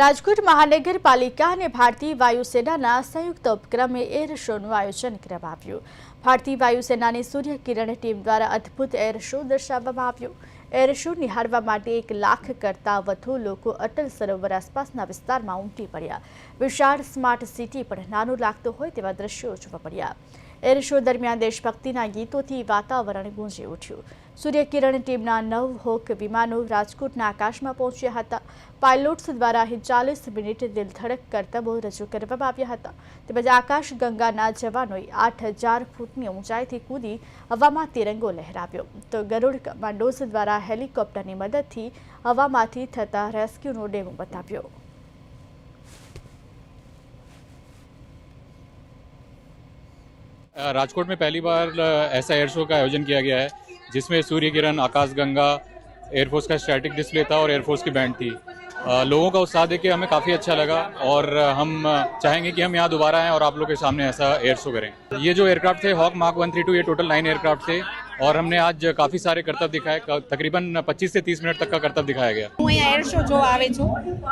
રાજકોટ મહાનગરપાલિકા અને ભારતીય વાયુસેનાના સંયુક્ત ઉપક્રમે એર શોનું આયોજન કરવામાં આવ્યું ભારતીય વાયુસેનાની સૂર્ય કિરણ ટીમ દ્વારા અદ્ભુત એર શો દર્શાવવામાં આવ્યો. એર શો નિહાળવા માટે એક લાખ કરતાં વધુ લોકો અટલ સરોવર આસપાસના વિસ્તારમાં ઉમટી પડ્યા. વિશાળ સ્માર્ટ સિટી પણ નાનું લાગતું હોય તેવા દ્રશ્યો જોવા મળ્યા. એર શો દરમિયાન દેશભક્તિના ગીતોથી વાતાવરણ ગુંજી ઉઠ્યું. સૂર્યકિરણ ટીમના નવ હોક વિમાનો રાજકોટના આકાશમાં પહોંચ્યા હતા. પાયલોટ્સ દ્વારા ચાલીસ મિનિટ દિલધડક કરતબો રજૂ કરવામાં આવ્યા હતા. તેમજ આકાશ ગંગાના જવાનોએ આઠ હજાર ફૂટની ઊંચાઈથી કૂદી હવામાં તિરંગો લહેરાવ્યો. તો ગરુડ કમાન્ડોઝ દ્વારા હેલિકોપ્ટરની મદદથી હવામાંથી થતા રેસ્ક્યુનો ડેમો બતાવ્યો. राजकोट में पहली बार अ, ऐसा एयर शो का आयोजन किया गया है जिसमें सूर्य किरण आकाश गंगा एयरफोर्स का स्टैटिक डिस्प्ले था और एयरफोर्स की बैंड थी अ, लोगों का उत्साह देख के हमें काफ़ी अच्छा लगा और अ, हम अ, चाहेंगे कि हम यहाँ दोबारा आएँ और आप लोग के सामने ऐसा एयर शो करें ये जो एयरक्राफ्ट थे Hawk mark one three two ये टोटल नाइन एयरक्राफ्ट थे और हमने आज काफ़ी सारे करतब दिखाए क- तकरीबन 25 से 30 मिनट तक का करतब दिखाया गया હું અહીંયા એર શો જોવા આવી છું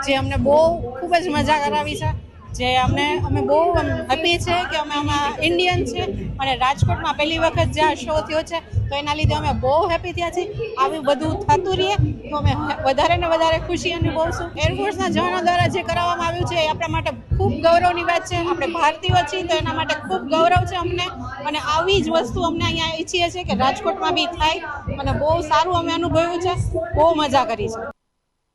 જે અમને બહુ ખૂબ જ મજા કરાવી છે જે અમને, અમે બહુ હેપી છે કે અમે આમાં ઇન્ડિયન છે અને રાજકોટમાં પહેલી વખત જે આ શો થયો છે, તો એના લીધે અમે બહુ હેપી થયા છીએ. આવી બધું થતું રહે તો અમે વધારે ને વધારે ખુશી અનુભવશું. એરફોર્સના જવાનો દ્વારા જે કરાવવામાં આવ્યું છે, એ આપણા માટે ખૂબ ગૌરવની વાત છે. આપણે ભારતીયો છીએ, તો એના માટે ખૂબ ગૌરવ છે અમને. અને આવી જ વસ્તુ અમને અહીંયા ઈચ્છીએ છીએ કે રાજકોટમાં બી થાય. અને બહુ સારું અમે અનુભવ્યું છે. બહુ મજા કરી છે.